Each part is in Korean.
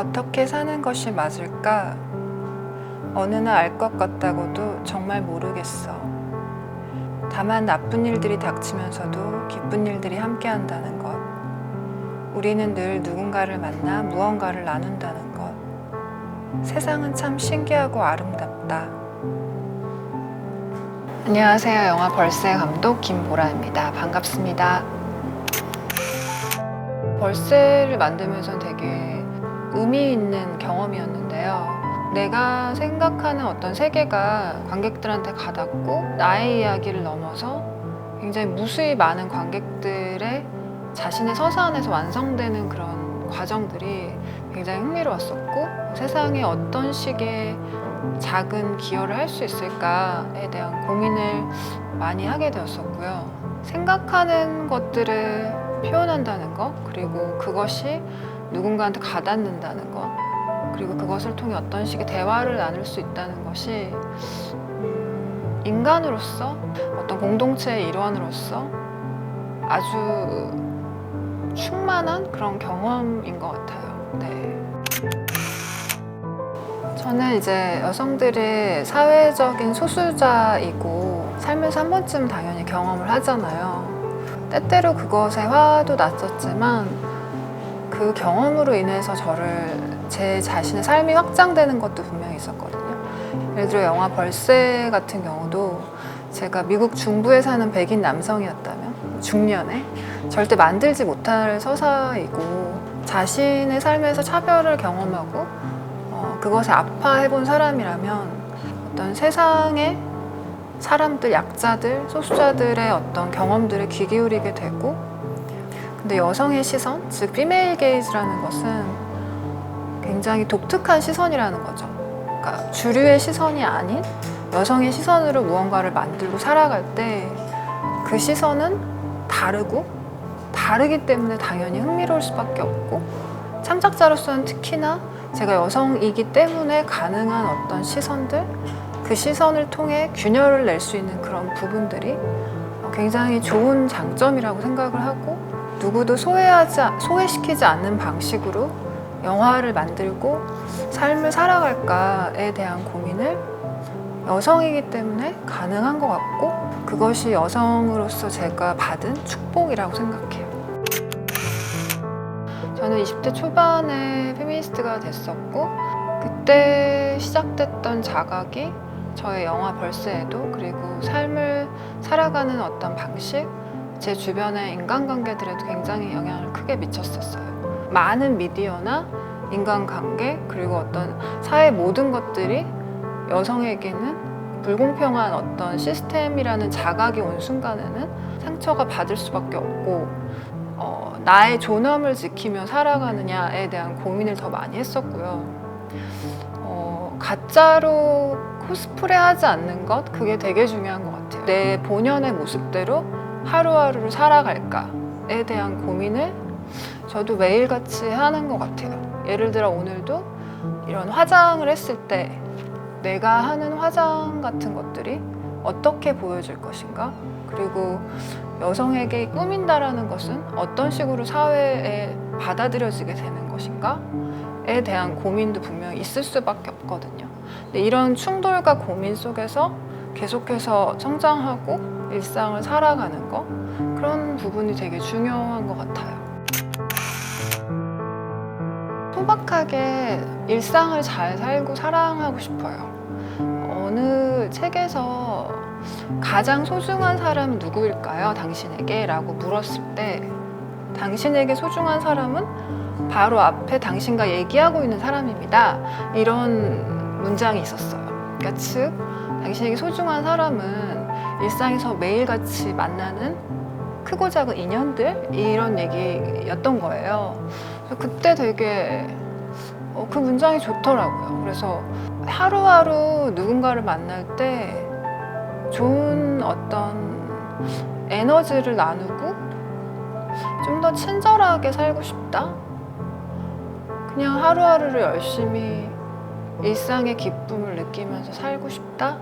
어떻게 사는 것이 맞을까? 어느 날 알 것 같다고도 정말 모르겠어. 다만 나쁜 일들이 닥치면서도 기쁜 일들이 함께 한다는 것. 우리는 늘 누군가를 만나 무언가를 나눈다는 것. 세상은 참 신기하고 아름답다. 안녕하세요. 영화 벌새 감독 김보라입니다. 반갑습니다. 벌새를 만들면서 되게 의미 있는 경험이었는데요. 내가 생각하는 어떤 세계가 관객들한테 가닿고 나의 이야기를 넘어서 굉장히 무수히 많은 관객들의 자신의 서사 안에서 완성되는 그런 과정들이 굉장히 흥미로웠었고 세상에 어떤 식의 작은 기여를 할 수 있을까에 대한 고민을 많이 하게 되었었고요. 생각하는 것들을 표현한다는 것, 그리고 그것이 누군가한테 가닿는다는 것, 그리고 그것을 통해 어떤 식의 대화를 나눌 수 있다는 것이 음, 인간으로서 어떤 공동체의 일원으로서 아주 충만한 그런 경험인 것 같아요. 네. 저는 이제 여성들이 사회적인 소수자이고 살면서 한 번쯤 당연히 경험을 하잖아요. 때때로 그것에 화도 났었지만 그 경험으로 인해서 저를 제 자신의 삶이 확장되는 것도 분명히 있었거든요. 예를 들어 영화 벌새 같은 경우도 제가 미국 중부에 사는 백인 남성이었다면 중년에 절대 만들지 못할 서사이고 자신의 삶에서 차별을 경험하고 어, 그것에 아파해본 사람이라면 어떤 세상의 사람들, 약자들, 소수자들의 어떤 경험들에 귀 기울이게 되고 근데 여성의 시선, 즉 피메일 게이즈라는 것은 굉장히 독특한 시선이라는 거죠. 그러니까 주류의 시선이 아닌 여성의 시선으로 무언가를 만들고 살아갈 때 그 시선은 다르고 다르기 때문에 당연히 흥미로울 수밖에 없고 창작자로서는 특히나 제가 여성이기 때문에 가능한 어떤 시선들 그 시선을 통해 균열을 낼 수 있는 그런 부분들이 굉장히 좋은 장점이라고 생각을 하고 누구도 소외하지 소외시키지 않는 방식으로 영화를 만들고 삶을 살아갈까에 대한 고민을 여성이기 때문에 가능한 것 같고 그것이 여성으로서 제가 받은 축복이라고 생각해요. 저는 20대 초반에 페미니스트가 됐었고 그때 시작됐던 자각이 저의 영화 벌새에도 그리고 삶을 살아가는 어떤 방식 제 주변의 인간관계들에도 굉장히 영향을 크게 미쳤었어요. 많은 미디어나 인간관계 그리고 어떤 사회 모든 것들이 여성에게는 불공평한 어떤 시스템이라는 자각이 온 순간에는 상처가 받을 수밖에 없고 어, 나의 존엄을 지키며 살아가느냐에 대한 고민을 더 많이 했었고요. 어, 가짜로 코스프레 하지 않는 것 그게 되게 중요한 것 같아요. 내 본연의 모습대로 하루하루를 살아갈까에 대한 고민을 저도 매일같이 하는 것 같아요. 예를 들어 오늘도 이런 화장을 했을 때 내가 하는 화장 같은 것들이 어떻게 보여질 것인가? 그리고 여성에게 꾸민다라는 것은 어떤 식으로 사회에 받아들여지게 되는 것인가?에 대한 고민도 분명히 있을 수밖에 없거든요. 근데 이런 충돌과 고민 속에서 계속해서 성장하고 일상을 살아가는 것 그런 부분이 되게 중요한 것 같아요. 소박하게 일상을 잘 살고 사랑하고 싶어요. 어느 책에서 가장 소중한 사람은 누구일까요? 당신에게? 라고 물었을 때 당신에게 소중한 사람은 바로 앞에 당신과 얘기하고 있는 사람입니다. 이런 문장이 있었어요. 그러니까 즉 당신에게 소중한 사람은 일상에서 매일같이 만나는 크고 작은 인연들 이런 얘기였던 거예요. 그때 되게 어, 그 문장이 좋더라고요. 그래서 하루하루 누군가를 만날 때 좋은 어떤 에너지를 나누고 좀 더 친절하게 살고 싶다? 그냥 하루하루를 열심히 일상의 기쁨을 느끼면서 살고 싶다?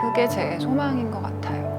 그게 제 소망인 것 같아요.